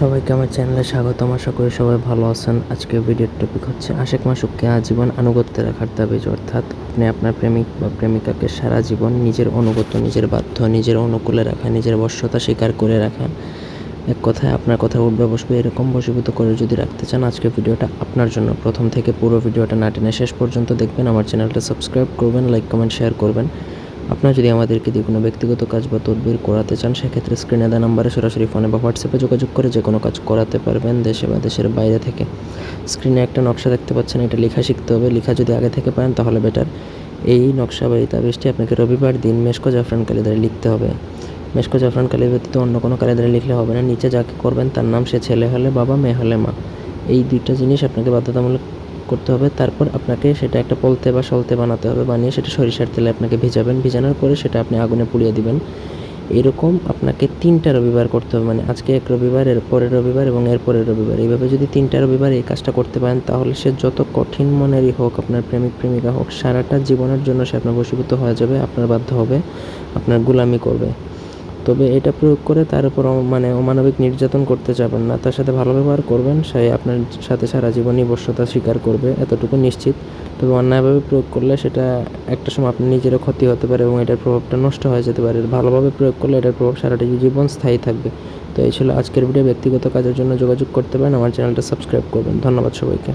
সবাইকে আমার চ্যানেলে স্বাগতম আশা করি সবাই ভালো আছেন। আজকের ভিডিওর টপিক হচ্ছে আশেক মাসুককে আজীবন আনুগত্যে রাখার দাবি, অর্থাৎ আপনি আপনার প্রেমিক বা প্রেমিকাকে সারা জীবন নিজের অনুগত, নিজের বাধ্য, নিজের অনুকূলে রাখা, নিজের বশ্যতা স্বীকার করে রাখা। এক কথায় আপনার কথা উঠবে বসবে, এরকম বশীভূত করে যদি রাখতে চান, আজকের ভিডিওটা আপনার জন্য। প্রথম থেকে পুরো ভিডিওটা না টেনে শেষ পর্যন্ত দেখবেন। আমার চ্যানেলটা সাবস্ক্রাইব করবেন লাইক কমেন্ট শেয়ার করবেন। আপনারা যদি আমাদেরকে দিয়ে কোনো ব্যক্তিগত কাজ বা তদবির করাতে চান, সেক্ষেত্রে স্ক্রিনে দেওয়া নাম্বারে সরাসরি ফোনে বা হোয়াটসঅ্যাপে যোগাযোগ করে যে কোনো কাজ করাতে পারবেন দেশে বা দেশের বাইরে থেকে। স্ক্রিনে একটা নকশা দেখতে পাচ্ছেন, এটা লেখা শিখতে হবে। লেখা যদি আগে থেকে পারেন, তাহলে বেটার এই নকশা বা এই তাবিজটি আপনাকে রবিবার দিন মেশকো জাফরান কালিদারে লিখতে হবে। মেশকো জাফরান কালি ব্যতীত অন্য কোনো কালিদারে লিখলে হবে না। নিচে যাকে করবেন, তার নাম সে ছেলে হলে বাবা, মেয়ে হলে মা। এই দুইটা জিনিস আপনাকে বাধ্যতামূলক করতে হবে, তারপর আপনাকে সেটা একটা পলতে বা সলতে বানাতে হবে, বানিয়ে সেটা সরিষার তেলে আপনাকে ভেজাবেন, ভেজানোর পরে সেটা আপনি আগুনে পুড়িয়ে দিবেন। এরকম আপনাকে তিনটা রবিবার করতে হবে মানে আজকে এক রবিবার, এর পরের রবিবার এবং এর পরের রবিবার। এইভাবে যদি তিনটা রবিবার এই কাজটা করতে পারেন, তাহলে সে যত কঠিন মনেরই হোক, আপনার প্রেমিক প্রেমিকা হোক, সারাটা জীবনের জন্য সে আপনার বশীভূত হয়ে যাবে, আপনার বাধ্য হবে, আপনার গুলামি করবে। তবে এটা প্রয়োগ করে তার উপর মানে অমানবিক নির্যাতন করতে যাবেন না। তার সাথে ভালো ব্যবহার করবেন, সে আপনার সাথে সারা জীবনই বশ্যতা স্বীকার করবে, এতটুকু নিশ্চিত। তবে অন্যায়ভাবে প্রয়োগ করলে সেটা একটা সময় আপনার নিজেরও ক্ষতি হতে পারে এবং এটার প্রভাবটা নষ্ট হয়ে যেতে পারে। ভালোভাবে প্রয়োগ করলে এটার প্রভাব সারাটা জীবন স্থায়ী থাকবে। তো এই ছিল আজকের ভিডিও। ব্যক্তিগত কাজের জন্য যোগাযোগ করতে পারেন। আমার চ্যানেলটা সাবস্ক্রাইব করবেন। ধন্যবাদ সবাইকে।